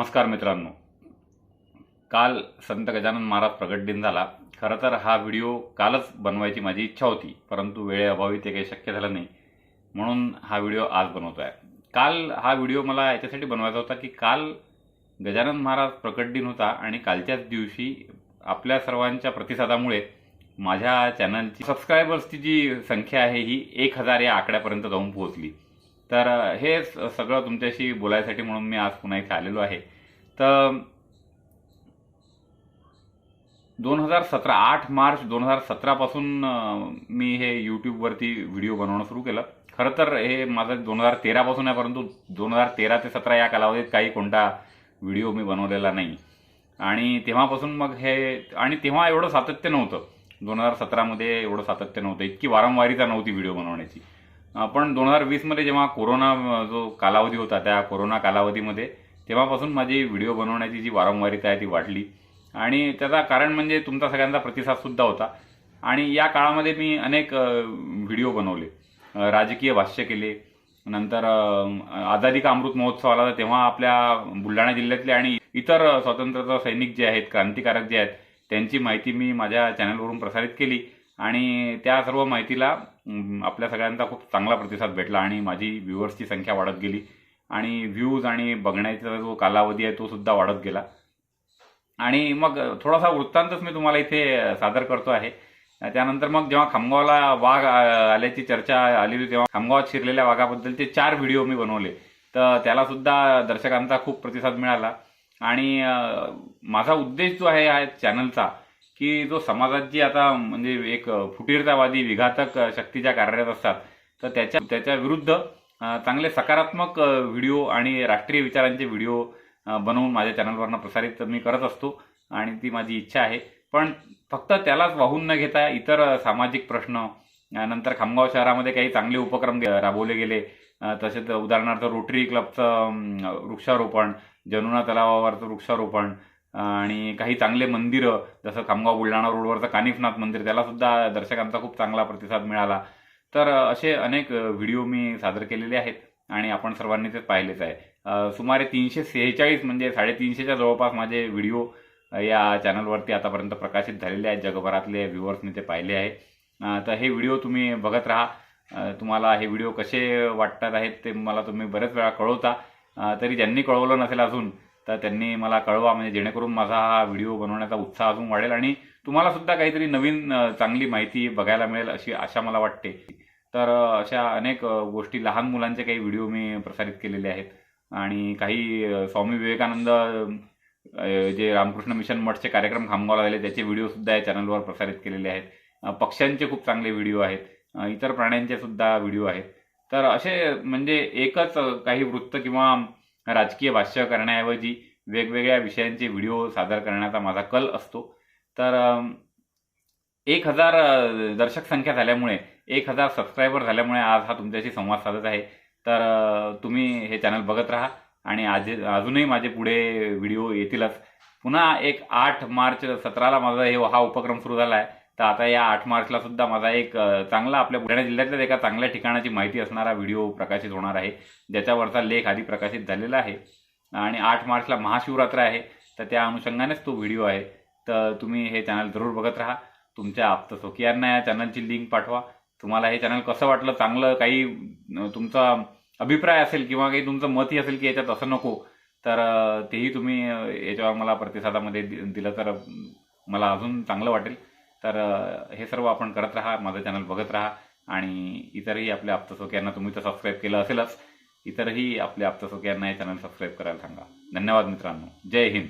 नमस्कार मित्रांनो. काल संत गजानन महाराज प्रगट दिन झाला. खरं तर हा व्हिडिओ कालच बनवायची माझी इच्छा होती परंतु वेळेअभावी ते काही शक्य झालं नाही म्हणून हा व्हिडिओ आज बनवतो आहे काल हा व्हिडिओ मला याच्यासाठी बनवायचा होता की काल गजानन महाराज प्रकट दिन होता आणि कालच्याच दिवशी आपल्या सर्वांच्या प्रतिसादामुळे माझ्या चॅनलची सबस्क्रायबर्सची जी संख्या आहे ही एक हजार या आकड्यापर्यंत जाऊन पोहोचली. तर हे स- सगळं तुमच्याशी बोलायसाठी म्हणून मी आज पुन्हा इथे आलेलो आहे. तर दोन हजार सतरा आठ मार्च दोन हजार सतरापासून मी हे यूट्यूबवरती व्हिडिओ बनवणं सुरू केलं. खरं तर हे माझं दोन हजार तेरापासून आहे परंतु दोन हजार तेरा ते सतरा या कालावधीत काही कोणता व्हिडिओ मी बनवलेला नाही. आणि तेव्हापासून मग हे आणि तेव्हा एवढं सातत्य नव्हतं. दोन हजार सतरामध्ये एवढं सातत्य नव्हतं. इतकी वारंवारिता नव्हती व्हिडिओ बनवण्याची. पण दोन हजार वीसमध्ये जेव्हा कोरोना जो कालावधी होता त्या कोरोना कालावधीमध्ये तेव्हापासून माझी व्हिडिओ बनवण्याची जी वारंवारिता आहे ती वाढली. आणि त्याचा कारण म्हणजे तुमचा सगळ्यांचा प्रतिसादसुद्धा होता. आणि या काळामध्ये मी अनेक व्हिडिओ बनवले. राजकीय भाष्य केले. नंतर आझादी का अमृत महोत्सव आला तर तेव्हा आपल्या बुलढाणा जिल्ह्यातले आणि इतर स्वातंत्र्य सैनिक जे आहेत क्रांतिकारक जे आहेत त्यांची माहिती मी माझ्या चॅनलवरून प्रसारित केली. आणि त्या सर्व माहितीला आपल्या सगळ्यांचा खूप चांगला प्रतिसाद भेटला आणि माझी व्ह्युअर्सची संख्या वाढत गेली. आणि व्ह्यूज आणि बघण्याचा जो कालावधी आहे तो सुद्धा वाढत गेला. आणि मग थोडासा वृत्तांतच मी तुम्हाला इथे सादर करतो आहे. त्यानंतर मग जेव्हा खामगावला वाघ आल्याची चर्चा आली होती तेव्हा खामगावात शिरलेल्या वाघाबद्दलचे चार व्हिडिओ मी बनवले. तर त्याला सुद्धा दर्शकांचा खूप प्रतिसाद मिळाला. आणि माझा उद्देश जो आहे या चॅनलचा की जो समाजात जी आता म्हणजे एक फुटीरतावादी विघातक शक्तीच्या कार्यरत असतात तर त्याच्या त्याच्या विरुद्ध चांगले सकारात्मक व्हिडिओ आणि राष्ट्रीय विचारांचे व्हिडिओ बनवून माझ्या चॅनलवरनं प्रसारित मी करत असतो आणि ती माझी इच्छा आहे. पण फक्त त्यालाच वाहून न घेता इतर सामाजिक प्रश्न नंतर खामगाव शहरामध्ये काही चांगले उपक्रम राबवले गेले. तसेच उदाहरणार्थ रोटरी क्लबचं वृक्षारोपण जनुना तलावावरचं वृक्षारोपण आणि काही चांगले मंदिरं जसं खामगाव बुलढाणा रोडवरचं कानिफनाथ मंदिर त्याला सुद्धा दर्शकांचा खूप चांगला प्रतिसाद मिळाला. तर असे अनेक व्हिडिओ मी सादर केलेले आहेत आणि आपण सर्वांनी ते पाहिलेच आहे. सुमारे तीनशे सेहेचाळीस म्हणजे साडेतीनशेच्या जवळपास माझे व्हिडिओ या चॅनलवरती आतापर्यंत प्रकाशित झालेले आहेत. जगभरातले व्ह्युअर्सनी ते पाहिले आहे तर हे व्हिडिओ तुम्ही बघत राहा. तुम्हाला हे व्हिडिओ कसे वाटतात आहेत ते मला तुम्ही बरेच वेळा कळवता. तरी ज्यांनी कळवलं नसेल अजून तर त्यांनी मला कळवा म्हणजे जेणेकरून माझा हा व्हिडिओ बनवण्याचा उत्साह अजून वाढेल आणि तुम्हाला सुद्धा काहीतरी नवीन चांगली माहिती बघायला मिळेल अशी आशा मला वाटते. तर अशा अनेक गोष्टी लहान मुलांचे काही व्हिडिओ मी प्रसारित केलेले आहेत. आणि काही स्वामी विवेकानंद जे रामकृष्ण मिशन मठचे कार्यक्रम खामगावला झाले त्याचे व्हिडिओसुद्धा या चॅनलवर प्रसारित केलेले आहेत. पक्ष्यांचे खूप चांगले व्हिडिओ आहेत. इतर प्राण्यांचे सुद्धा व्हिडिओ आहेत. तर असे म्हणजे एकच काही वृत्त किंवा राजकीय भाष्य करण्याऐवजी वेगवेगळ्या विषयांचे व्हिडिओ सादर करण्याचा माझा कल असतो. तर एक हजार दर्शक संख्या झाल्यामुळे एक हजार सबस्क्रायबर झाल्यामुळे आज हा तुमच्याशी संवाद साधत आहे. तर तुम्ही हे चॅनल बघत राहा आणि आज अजूनही माझे पुढे व्हिडिओ येतीलच. पुन्हा एक आठ मार्च सतराला माझा हे हा उपक्रम सुरू झाला आहे. तर आता या आठ मार्चला सुद्धा माझा एक चांगला आपल्या बुलढाणा जिल्ह्यातल्या एका चांगल्या ठिकाणाची माहिती असणारा व्हिडिओ प्रकाशित होणार आहे. ज्याच्यावरचा लेख आधी प्रकाशित झालेला आहे. आणि आठ मार्चला महाशिवरात्र आहे. तर त्या अनुषंगानेच तो व्हिडिओ आहे. तर तुम्ही हे चॅनल जरूर बघत राहा. तुमच्या आप्त स्वकीयांना या चॅनलची लिंक पाठवा. तुम्हाला हे चॅनल कसं वाटलं चांगलं काही तुमचा अभिप्राय असेल किंवा काही तुमचं मतही असेल की याच्यात असं नको तर तेही तुम्ही याच्यावर मला प्रतिसादामध्ये दि- दिलं तर मला अजून चांगलं वाटेल. तर हे सर्व आपण करत राहा माझं चॅनल बघत राहा आणि इतरही आपल्या आप्तसोक्यांना तुम्ही तर सबस्क्राईब केलं असेलच इतरही आपल्या आप्तसोक्यांना हे चॅनल सबस्क्राईब करायला सांगा. धन्यवाद मित्रांनो. जय हिंद.